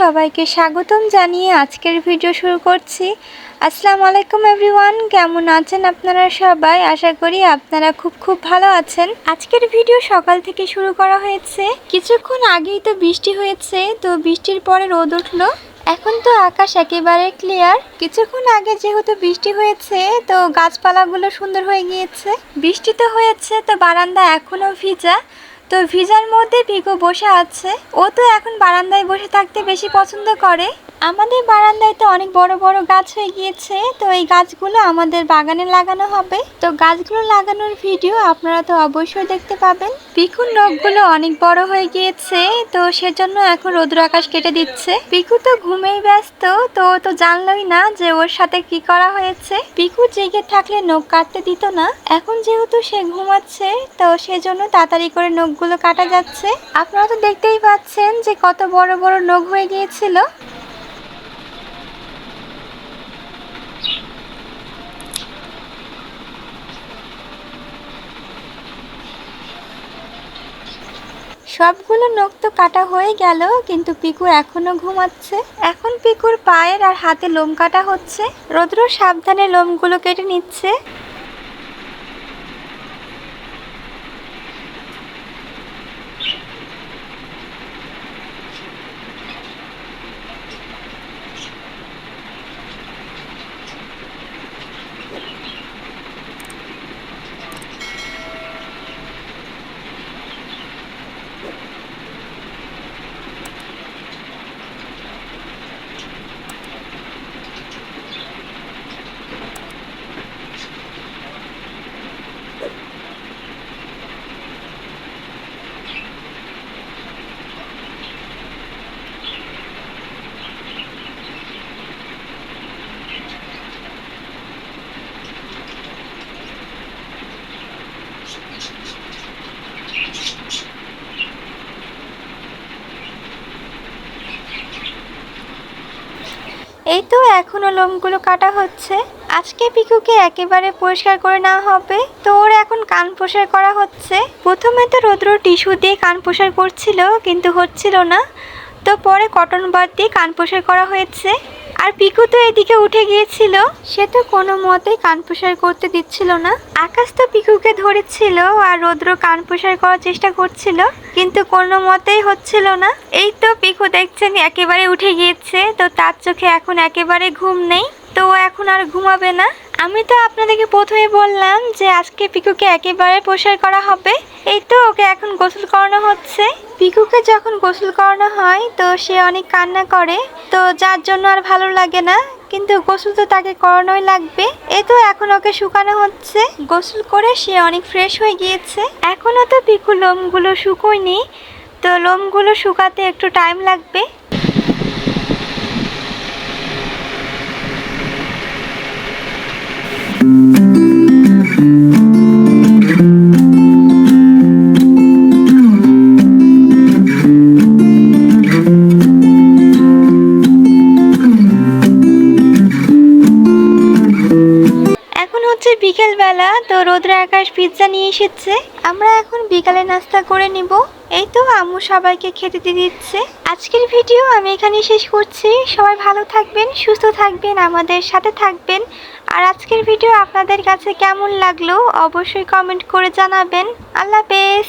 সবাইকে স্বাগতম জানিয়ে আজকের ভিডিও শুরু করছি। আসসালামু আলাইকুম এভরিওয়ান, কেমন আছেন আপনারা সবাই? আশা করি আপনারা খুব খুব ভালো আছেন। আজকের ভিডিও সকাল থেকে শুরু করা হয়েছে। কিছুক্ষণ আগেই তো বৃষ্টি হয়েছে, তো বৃষ্টির পরে রোদ উঠল। এখন তো আকাশ একেবারে ক্লিয়ার কিছুক্ষণ আগে যেহেতু বৃষ্টি হয়েছে, তো গাছপালাগুলো সুন্দর হয়ে গিয়েছে। বৃষ্টি তো হয়েছে, তো বারান্দা এখনও ভিজা। তো ভিজার মধ্যে ভিগো বসে আছে। ও তো এখন বারান্দায় বসে থাকতে বেশি পছন্দ করে। আমাদের বারান্দায় তো অনেক বড় বড় গাছ হয়ে গিয়েছে, তো এই গাছগুলো আমাদের বাগানে লাগানো হবে। তো গাছগুলো লাগানোর ভিডিও আপনারা তো অবশ্যই দেখতে পাবেন। পিকুর নখগুলো অনেক বড় হয়ে গিয়েছে, তো সেজন্য এখন রৌদ্র আকাশ কেটে দিচ্ছে। পিকু তো ঘুমেই ব্যস্ত, তো তো জানলই না যে ওর সাথে কি করা হয়েছে। পিকু জেগে থাকলে নখ কাটতে দিত না, এখন যেহেতু সে ঘুমাচ্ছে, তো সেজন্য তাড়াতাড়ি করে নখগুলো কাটা যাচ্ছে। আপনারা তো দেখতেই পাচ্ছেন যে কত বড় বড় নখ হয়ে গিয়েছিল। সবগুলো নখ তো কাটা হয়ে গেল, কিন্তু পিকু এখনও ঘুমাচ্ছে। এখন পিকুর পায়ের আর হাতে লোম কাটা হচ্ছে। রৌদ্র সাবধানে লোমগুলো কেটে নিচ্ছে। এই তো এখনও লোমগুলো কাটা হচ্ছে। আজকে পিকুকে একেবারে পরিষ্কার করে নেওয়া হবে। তো ওর এখন কান প্রসার করা হচ্ছে। প্রথমে তো রৌদ্র টিস্যু দিয়ে কান প্রসার করছিল, কিন্তু হচ্ছিল না। তো পরে কটন বার দিয়ে কান প্রসার করা হয়েছে। আর পিকু তো এদিকে উঠে গিয়েছিল। সে তো কোনো মতেই কান প্রসার করতে দিচ্ছিল না। আকাশ তো পিকুকে ধরেছিল আর রৌদ্র কান প্রসার করার চেষ্টা করছিল, কিন্তু কোনো মতেই হচ্ছিল না। এই তো পিকু দেখছেন একেবারে উঠে গিয়েছে, তো তার চোখে এখন একেবারে ঘুম নেই, তো এখন আর ঘুমাবে না। আমি তো আপনাদেরকে প্রথমে বললাম যে আজকে পিকুকে একেবারে প্রসার করা হবে। এই তো ওকে এখন গোসল করানো হচ্ছে। পিকুকে যখন গোসল করানো হয়, তো সে অনেক কান্না করে। তো যার জন্য আর ভালো লাগে না, কিন্তু গোসল তো তাকে করানোই লাগবে। এ তো এখন ওকে শুকানো হচ্ছে। গোসল করে সে অনেক ফ্রেশ হয়ে গিয়েছে। এখনও তো পিকু লোমগুলো শুকোয়নি। তো লোমগুলো শুকাতে একটু টাইম লাগবে। বেলা তো রোদ্র আকাশ পিৎজা নিয়ে এসেছে। আমরা এখন বিকালে নাস্তা করে নিব। এই তো আম্মু সবাইকে খেতে দিয়ে দিচ্ছে। আজকের ভিডিও আমি এখানে শেষ করছি। সবাই ভালো থাকবেন, সুস্থ থাকবেন, আমাদের সাথে থাকবেন। আর আজকের ভিডিও আপনাদের কাছে কেমন লাগল অবশ্যই কমেন্ট করে জানাবেন। আল্লাহ হাফেজ।